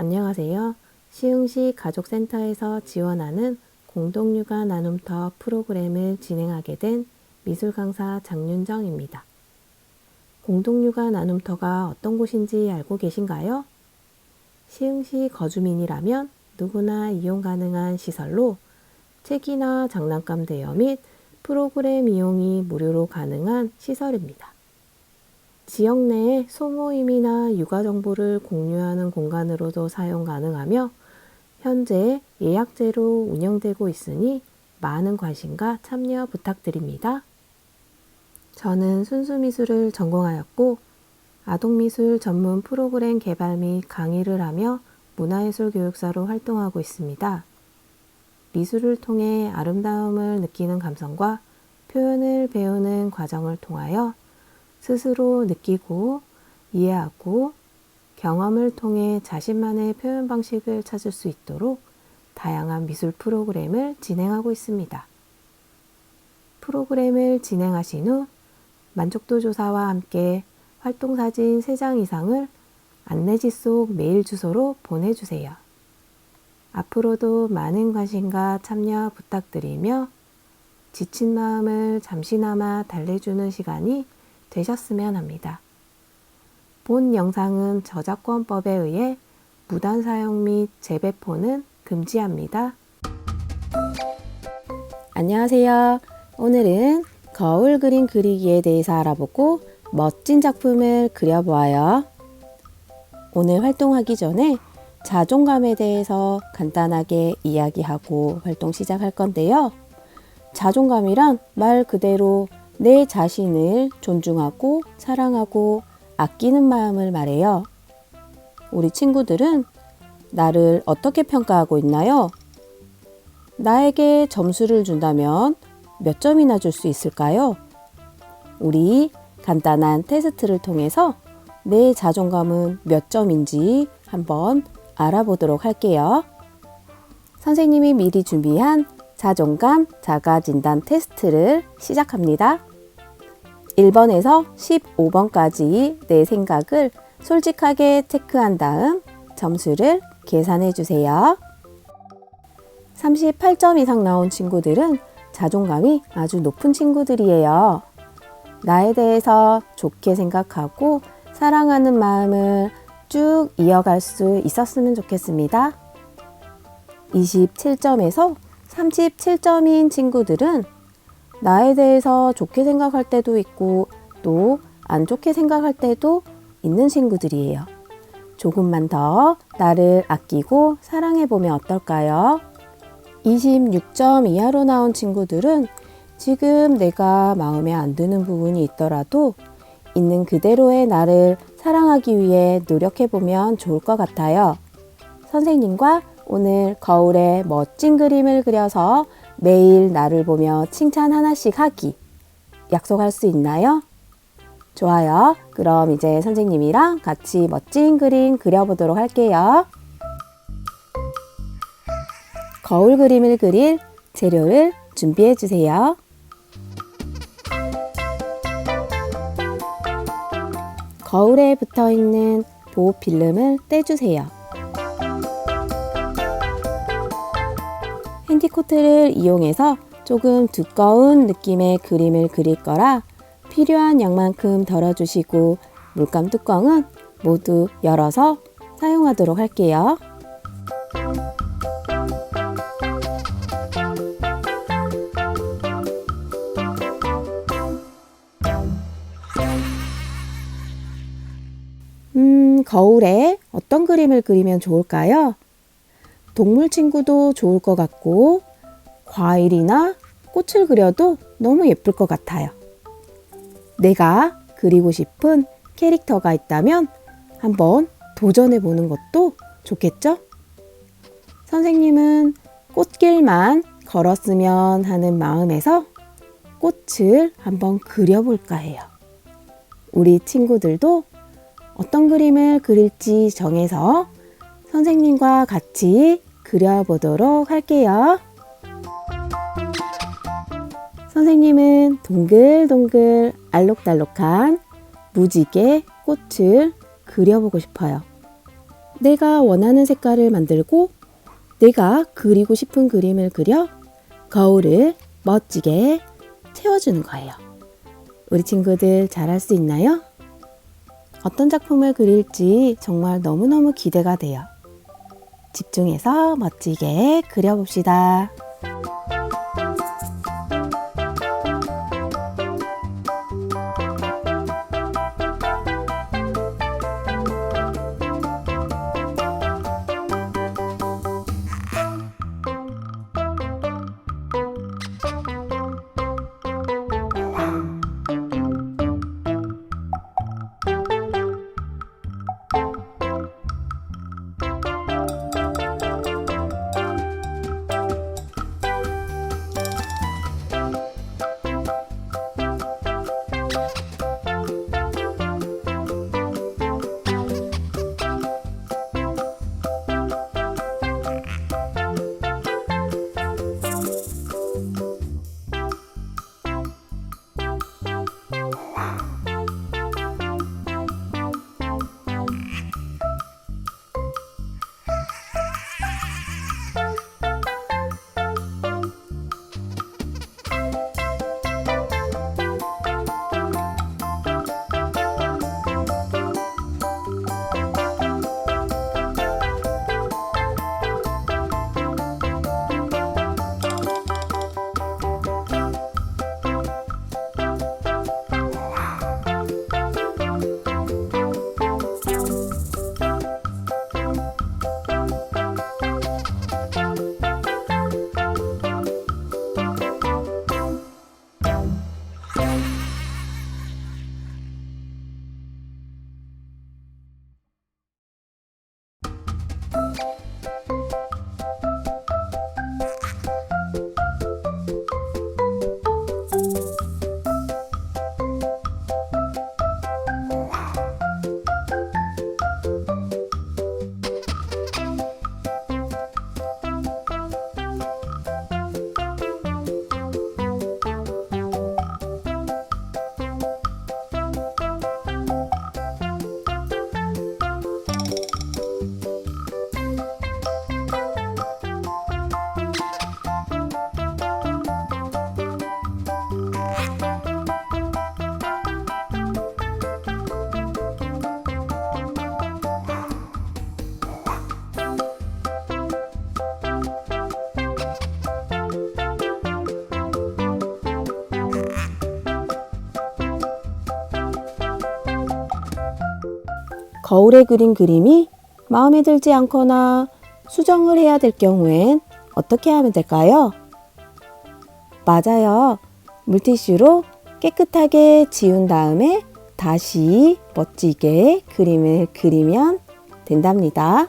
안녕하세요. 시흥시 가족센터에서 지원하는 공동육아 나눔터 프로그램을 진행하게 된 미술 강사 장윤정입니다. 공동육아 나눔터가 어떤 곳인지 알고 계신가요? 시흥시 거주민이라면 누구나 이용 가능한 시설로 책이나 장난감 대여 및 프로그램 이용이 무료로 가능한 시설입니다. 지역 내에 소모임이나 육아 정보를 공유하는 공간으로도 사용 가능하며 현재 예약제로 운영되고 있으니 많은 관심과 참여 부탁드립니다. 저는 순수미술을 전공하였고 아동미술 전문 프로그램 개발 및 강의를 하며 문화예술 교육사로 활동하고 있습니다. 미술을 통해 아름다움을 느끼는 감성과 표현을 배우는 과정을 통하여 스스로 느끼고 이해하고 경험을 통해 자신만의 표현 방식을 찾을 수 있도록 다양한 미술 프로그램을 진행하고 있습니다. 프로그램을 진행하신 후 만족도 조사와 함께 활동 사진 3장 이상을 안내지 속 메일 주소로 보내주세요. 앞으로도 많은 관심과 참여 부탁드리며 지친 마음을 잠시나마 달래주는 시간이 되셨으면 합니다. 본 영상은 저작권법에 의해 무단 사용 및 재배포는 금지합니다. 안녕하세요. 오늘은 거울 그림 그리기에 대해서 알아보고 멋진 작품을 그려보아요. 오늘 활동하기 전에 자존감에 대해서 간단하게 이야기하고 활동 시작할 건데요. 자존감이란 말 그대로 내 자신을 존중하고 사랑하고 아끼는 마음을 말해요. 우리 친구들은 나를 어떻게 평가하고 있나요? 나에게 점수를 준다면 몇 점이나 줄 수 있을까요? 우리 간단한 테스트를 통해서 내 자존감은 몇 점인지 한번 알아보도록 할게요. 선생님이 미리 준비한 자존감 자가 진단 테스트를 시작합니다. 1번에서 15번까지 내 생각을 솔직하게 체크한 다음 점수를 계산해 주세요. 38점 이상 나온 친구들은 자존감이 아주 높은 친구들이에요. 나에 대해서 좋게 생각하고 사랑하는 마음을 쭉 이어갈 수 있었으면 좋겠습니다. 27점에서 37점인 친구들은 나에 대해서 좋게 생각할 때도 있고 또 안 좋게 생각할 때도 있는 친구들이에요. 조금만 더 나를 아끼고 사랑해 보면 어떨까요? 26점 이하로 나온 친구들은 지금 내가 마음에 안 드는 부분이 있더라도 있는 그대로의 나를 사랑하기 위해 노력해 보면 좋을 것 같아요. 선생님과 오늘 거울에 멋진 그림을 그려서 매일 나를 보며 칭찬 하나씩 하기. 약속할 수 있나요? 좋아요. 그럼 이제 선생님이랑 같이 멋진 그림 그려보도록 할게요. 거울 그림을 그릴 재료를 준비해 주세요. 거울에 붙어 있는 보호 필름을 떼주세요. 핸디코트를 이용해서 조금 두꺼운 느낌의 그림을 그릴 거라 필요한 양만큼 덜어주시고 물감 뚜껑은 모두 열어서 사용하도록 할게요. 음, 거울에 어떤 그림을 그리면 좋을까요? 동물 친구도 좋을 것 같고, 과일이나 꽃을 그려도 너무 예쁠 것 같아요. 내가 그리고 싶은 캐릭터가 있다면 한번 도전해 보는 것도 좋겠죠? 선생님은 꽃길만 걸었으면 하는 마음에서 꽃을 한번 그려볼까 해요. 우리 친구들도 어떤 그림을 그릴지 정해서 선생님과 같이 그려보도록 할게요. 선생님은 동글동글 알록달록한 무지개 꽃을 그려보고 싶어요. 내가 원하는 색깔을 만들고 내가 그리고 싶은 그림을 그려 거울을 멋지게 채워주는 거예요. 우리 친구들 잘할 수 있나요? 어떤 작품을 그릴지 정말 너무너무 기대가 돼요. 집중해서 멋지게 그려봅시다. 거울에 그린 그림이 마음에 들지 않거나 수정을 해야 될 경우엔 어떻게 하면 될까요? 맞아요. 물티슈로 깨끗하게 지운 다음에 다시 멋지게 그림을 그리면 된답니다.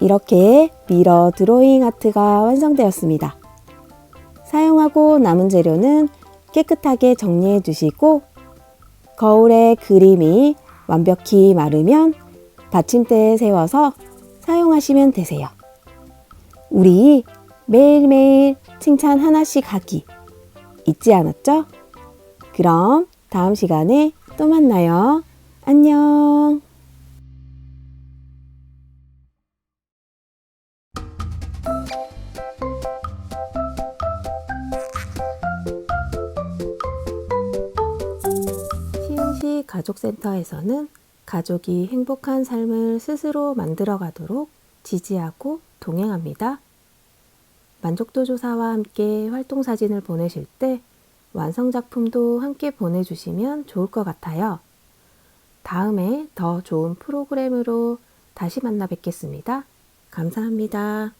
이렇게 미러 드로잉 아트가 완성되었습니다. 사용하고 남은 재료는 깨끗하게 정리해 두시고 거울에 그림이 완벽히 마르면 받침대에 세워서 사용하시면 되세요. 우리 매일매일 칭찬 하나씩 하기 잊지 않았죠? 그럼 다음 시간에 또 만나요. 안녕. 가족센터에서는 가족이 행복한 삶을 스스로 만들어가도록 지지하고 동행합니다. 만족도 조사와 함께 활동 사진을 보내실 때 완성작품도 함께 보내주시면 좋을 것 같아요. 다음에 더 좋은 프로그램으로 다시 만나 뵙겠습니다. 감사합니다.